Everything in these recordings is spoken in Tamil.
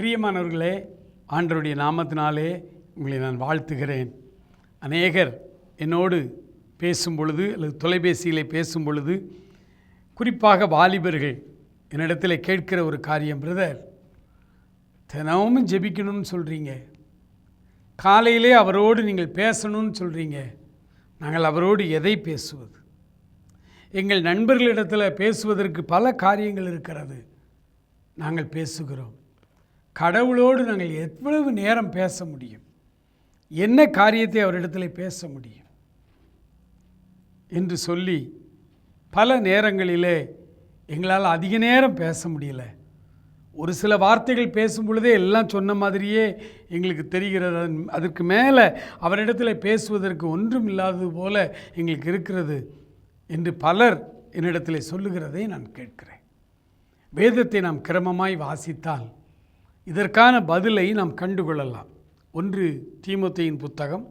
பிரியமானவர்களே ஆண்டருடைய நாமத்தினாலே உங்களை நான் வாழ்த்துகிறேன். அநேகர் என்னோடு பேசும் பொழுது அல்லது தொலைபேசியில் பேசும் பொழுது குறிப்பாக வாலிபர்கள் என்னிடத்தில் கேட்கிற ஒரு காரியம் பிரதர் தினமும் ஜெபிக்கணும்னு சொல்கிறீங்க காலையிலே அவரோடு நீங்கள் பேசணும்னு சொல்கிறீங்க நாங்கள் அவரோடு எதை பேசுவது? எங்கள் நண்பர்களிடத்தில் பேசுவதற்கு பல காரியங்கள் இருக்கிறது. நாங்கள் பேசுகிறோம். கடவுளோடு நாங்கள் எவ்வளவு நேரம் பேச முடியும்? என்ன காரியத்தை அவரிடத்தில் பேச முடியும்? என்று சொல்லி பல நேரங்களிலே எங்களால் அதிக நேரம் பேச முடியல. ஒரு சில வார்த்தைகள் பேசும் பொழுதே எல்லாம் சொன்ன மாதிரியே எங்களுக்கு தெரிகிறது. அதற்கு மேலே அவரிடத்தில் பேசுவதற்கு ஒன்றும் இல்லாதது போல எங்களுக்கு இருக்கிறது என்று பலர் என்னிடத்தில் சொல்லுகிறதை நான் கேட்கிறேன். வேதத்தை நாம் கிரமமாய் வாசித்தால் இதற்கான பதிலை நாம் கண்டுகொள்ளலாம். ஒன்று தீமோத்தேயின் புத்தகம்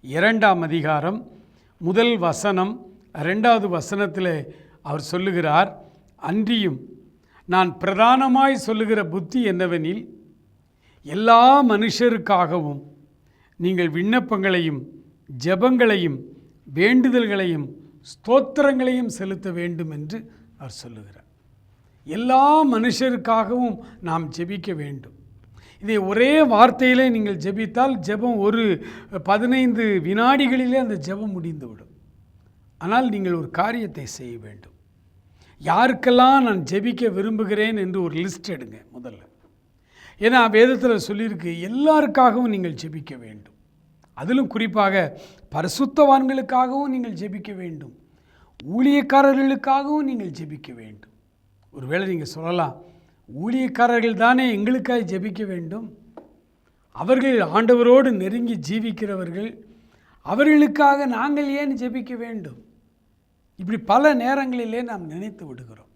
இரண்டாம் அதிகாரம் முதல் வசனம் ரெண்டாவது வசனத்தில் அவர் சொல்லுகிறார் அன்றியும் நான் பிரதானமாய் சொல்லுகிற புத்தி என்னவெனில் எல்லா மனுஷருக்காகவும் நீங்கள் விண்ணப்பங்களையும் ஜெபங்களையும் வேண்டுதல்களையும் ஸ்தோத்திரங்களையும் செலுத்த வேண்டும் என்று அவர் சொல்லுகிறார். எல்லா மனுஷருக்காகவும் நாம் ஜெபிக்க வேண்டும். இதை ஒரே வார்த்தையிலே நீங்கள் ஜெபித்தால் ஜெபம் ஒரு பதினைந்து வினாடிகளிலே அந்த ஜெபம் முடிந்துவிடும். ஆனால் நீங்கள் ஒரு காரியத்தை செய்ய வேண்டும். யாருக்கெல்லாம் நான் ஜெபிக்க விரும்புகிறேன் என்று ஒரு லிஸ்ட் எடுங்க முதல்ல. ஏன்னா வேதத்தில் சொல்லியிருக்கு எல்லாருக்காகவும் நீங்கள் ஜெபிக்க வேண்டும். அதிலும் குறிப்பாக பரிசுத்தவான்களுக்காகவும் நீங்கள் ஜெபிக்க வேண்டும். ஊழியக்காரர்களுக்காகவும் நீங்கள் ஜெபிக்க வேண்டும். ஒருவேளை நீங்கள் சொல்லலாம் ஊழியக்காரர்கள் தானே எங்களுக்காக ஜெபிக்க வேண்டும்? அவர்கள் ஆண்டவரோடு நெருங்கி ஜீவிக்கிறவர்கள் அவர்களுக்காக நாங்கள் ஏன் ஜெபிக்க வேண்டும்? இப்படி பல நேரங்களிலே நாம் நினைத்து விடுகிறோம்.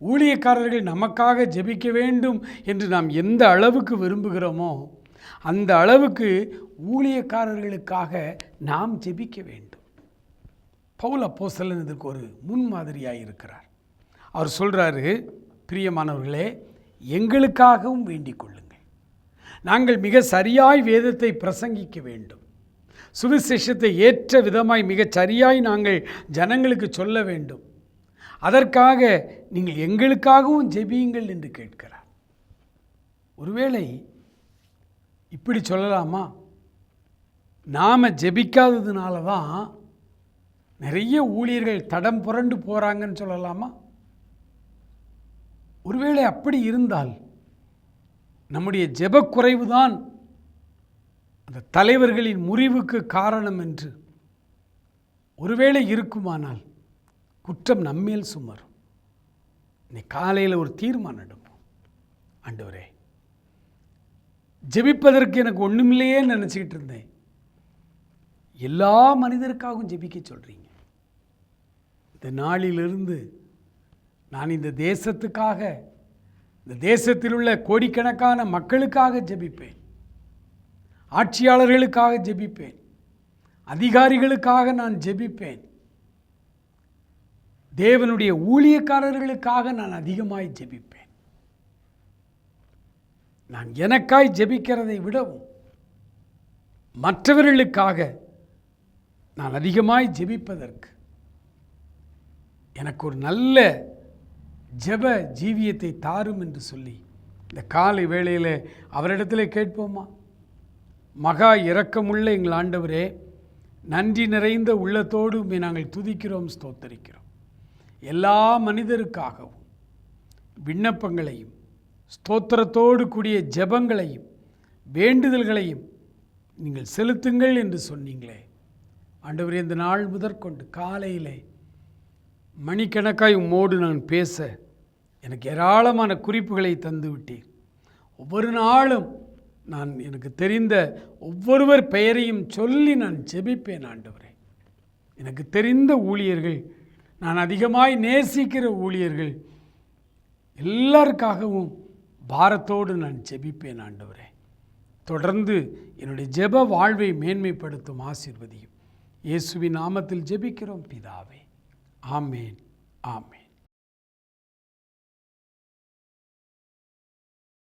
ஊழியக்காரர்கள் நமக்காக ஜெபிக்க வேண்டும் என்று நாம் எந்த அளவுக்கு விரும்புகிறோமோ அந்த அளவுக்கு ஊழியக்காரர்களுக்காக நாம் ஜெபிக்க வேண்டும். பவுல் அப்போசலன் இதற்கு ஒரு முன்மாதிரியாக இருக்கிறார். அவர் சொல்கிறாரு பிரியமானவர்களே எங்களுக்காகவும் வேண்டிக் கொள்ளுங்கள். நாங்கள் மிக சரியாய் வேதத்தை பிரசங்கிக்க வேண்டும். சுவிசேஷத்தை ஏற்ற விதமாய் மிகச் சரியாய் நாங்கள் ஜனங்களுக்கு சொல்ல வேண்டும். அதற்காக நீங்கள் எங்களுக்காகவும் ஜெபியுங்கள் என்று கேட்கிறார். ஒருவேளை இப்படி சொல்லலாமா? நாம் ஜெபிக்காததுனால தான் நிறைய ஊழியர்கள் தடம் புரண்டு போகிறாங்கன்னு சொல்லலாமா? ஒருவேளை அப்படி இருந்தால் நம்முடைய ஜெபக்குறைவு தான் அந்த தலைவர்களின் முறிவுக்கு காரணம் என்று ஒருவேளை இருக்குமானால் குற்றம் நம்மேல் சுமரும். இன்னைக்கு காலையில் ஒரு தீர்மானம் எடுப்போம். ஆண்டவரே ஜெபிப்பதற்கு எனக்கு ஒன்றுமில்லையே நினச்சிக்கிட்டு இருந்தேன். எல்லா மனிதருக்காகவும் ஜெபிக்க சொல்கிறீங்க இந்த நாளிலிருந்து நான் இந்த தேசத்துக்காக இந்த தேசத்தில் உள்ள கோடிக்கணக்கான மக்களுக்காக ஜெபிப்பேன். ஆட்சியாளர்களுக்காக ஜெபிப்பேன். அதிகாரிகளுக்காக நான் ஜெபிப்பேன். தேவனுடைய ஊழியக்காரர்களுக்காக நான் அதிகமாய் ஜெபிப்பேன். நான் எனக்காய் ஜெபிக்கிறதை விடவும் மற்றவர்களுக்காக நான் அதிகமாய் ஜெபிப்பதற்கு எனக்கு ஒரு நல்ல ஜெப ஜீவியத்தை தாரும் என்று சொல்லி இந்த காலை வேளையில் அவரிடத்தில் கேட்போமா? மகா இரக்கமுள்ள எங்கள் ஆண்டவரே நன்றி நிறைந்த உள்ளத்தோடு நாங்கள் துதிக்கிறோம் ஸ்தோத்தரிக்கிறோம். எல்லா மனிதருக்காகவும் விண்ணப்பங்களையும் ஸ்தோத்திரத்தோடு கூடிய ஜெபங்களையும் வேண்டுதல்களையும் நீங்கள் செலுத்துங்கள் என்று சொன்னீங்களே. ஆண்டவரே இந்த நாள் முதற்கொண்டு காலையிலே மணிக்கணக்காய் உம்மோடு நான் பேச எனக்கு ஏராளமான குறிப்புகளை தந்து விட்டீர் ஒவ்வொரு நாளும் நான் எனக்கு தெரிந்த ஒவ்வொருவர் பெயரையும் சொல்லி நான் ஜெபிப்பேன் ஆண்டவரே. எனக்கு தெரிந்த ஊழியர்கள் நான் அதிகமாய் நேசிக்கிற ஊழியர்கள் எல்லாருக்காகவும் பாரத்தோடு நான் ஜெபிப்பேன் ஆண்டவரே. தொடர்ந்து என்னுடைய ஜெப வாழ்வை மேன்மைப்படுத்தும் ஆசிர்வதியும். இயேசுவின் நாமத்தில் ஜெபிக்கிறோம் பிதாவே. ஆமேன் ஆமேன்.